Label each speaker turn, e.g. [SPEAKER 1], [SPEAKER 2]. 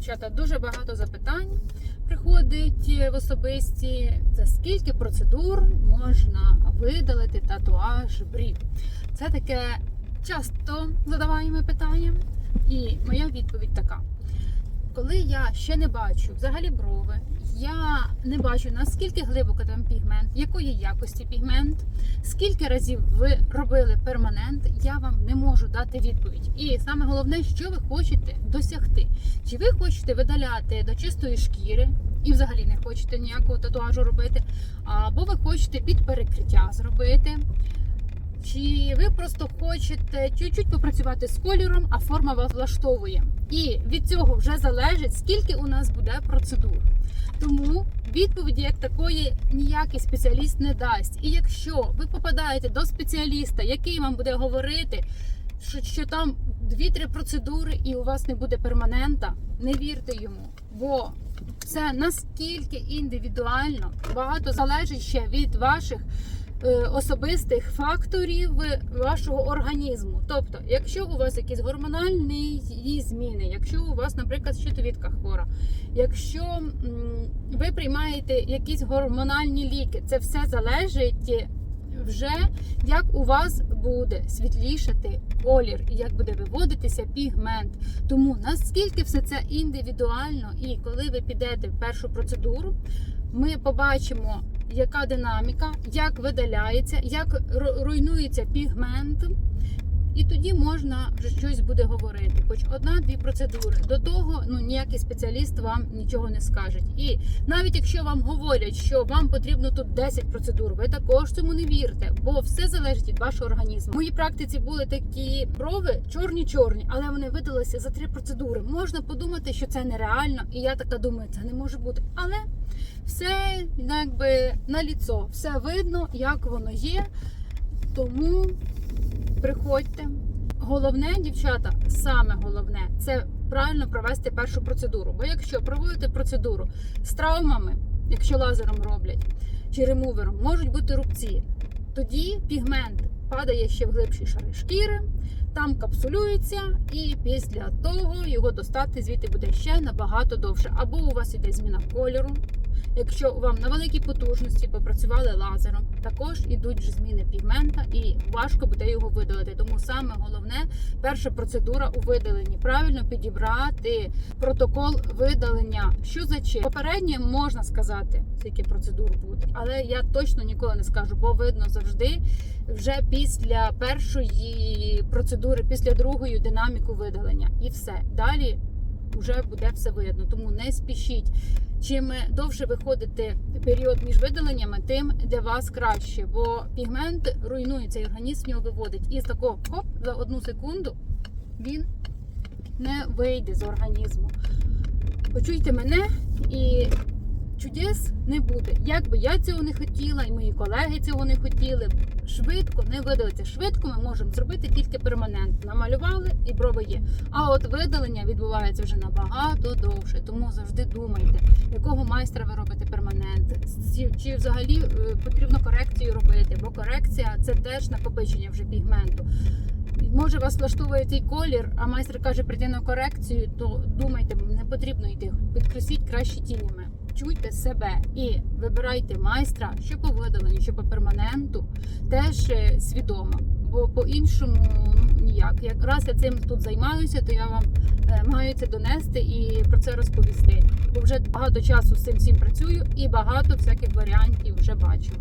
[SPEAKER 1] Дівчата, дуже багато запитань приходить в особисті. За скільки процедур можна видалити татуаж брів? Це таке часто задаваємо питання. І моя відповідь така: коли я ще не бачу взагалі брови, я не бачу наскільки глибоко там пігмент, якої якості пігмент, скільки разів ви робили перманент, я вам не можу дати відповідь. І саме головне, що ви хочете досягти. Чи ви хочете видаляти до чистої шкіри і взагалі не хочете ніякого татуажу робити, або ви хочете під перекриття зробити. Чи ви просто хочете чуть-чуть попрацювати з кольором, а форма вас влаштовує? І від цього вже залежить, скільки у нас буде процедур. Тому відповіді як такої ніякий спеціаліст не дасть. І якщо ви попадаєте до спеціаліста, який вам буде говорити, що, що там 2-3 процедури і у вас не буде перманента, не вірте йому. Бо це наскільки індивідуально, багато залежить ще від ваших особистих факторів вашого організму. Тобто, якщо у вас якісь гормональні зміни, якщо у вас, наприклад, щитовідка хвора, якщо ви приймаєте якісь гормональні ліки, це все залежить вже як у вас буде світлішати колір як буде виводитися пігмент. Тому наскільки все це індивідуально, і коли ви підете в першу процедуру, ми побачимо, яка динаміка, як видаляється, як руйнується пігмент. І тоді можна вже щось буде говорити. Хоч одна-дві процедури. До того ну ніякий спеціаліст вам нічого не скаже. І навіть якщо вам говорять, що вам потрібно тут 10 процедур, ви також цьому не вірте, бо все залежить від вашого організму. В моїй практиці були такі брови чорні-чорні, але вони видалися за три процедури. Можна подумати, що це нереально, і я така думаю, це не може бути. Але все якби на ліцо, все видно, як воно є. Тому приходьте. Головне, дівчата, саме головне це правильно провести першу процедуру. Бо якщо проводити процедуру з травмами, якщо лазером роблять чи ремувером, можуть бути рубці. Тоді пігмент падає ще в глибші шари шкіри, там капсулюється, і після того його достати звідти буде ще набагато довше. Або у вас іде зміна кольору. Якщо вам на великій потужності попрацювали лазером, також ідуть вже зміни пігмента, і важко буде його видалити. Тому саме головне перша процедура у видаленні правильно підібрати протокол видалення. Що за чим? Попереднє можна сказати, скільки процедур буде, але я точно ніколи не скажу, бо видно завжди вже після першої процедури, після другої динаміку видалення, і все далі вже буде все видно. Тому не спішіть. Чим довше виходите період між видаленнями, тим для вас краще, бо пігмент руйнується і організм його виводить. І з такого хоп за одну секунду він не вийде з організму. Почуйте мене і чудес не буде. Як би я цього не хотіла, і мої колеги цього не хотіли. Швидко не видалиться. Швидко ми можемо зробити тільки перманент. Намалювали і брови є. А от видалення відбувається вже набагато довше. Тому завжди думайте, якого майстра ви робите перманент, чи, взагалі е, потрібно корекцію робити, бо корекція це теж накопичення вже пігменту. Може вас влаштовує цей колір, а майстер каже прийти на корекцію, то думайте, не потрібно йти. Підкресліть краще тінями. Чуйте себе і вибирайте майстра, що по видаленню, що по перманенту, теж е, свідомо. Бо по-іншому ну, ніяк. Як раз я цим тут займаюся, то я вам е, маю це донести і про це розповісти. Бо вже багато часу з цим всім працюю і багато всяких варіантів вже бачу.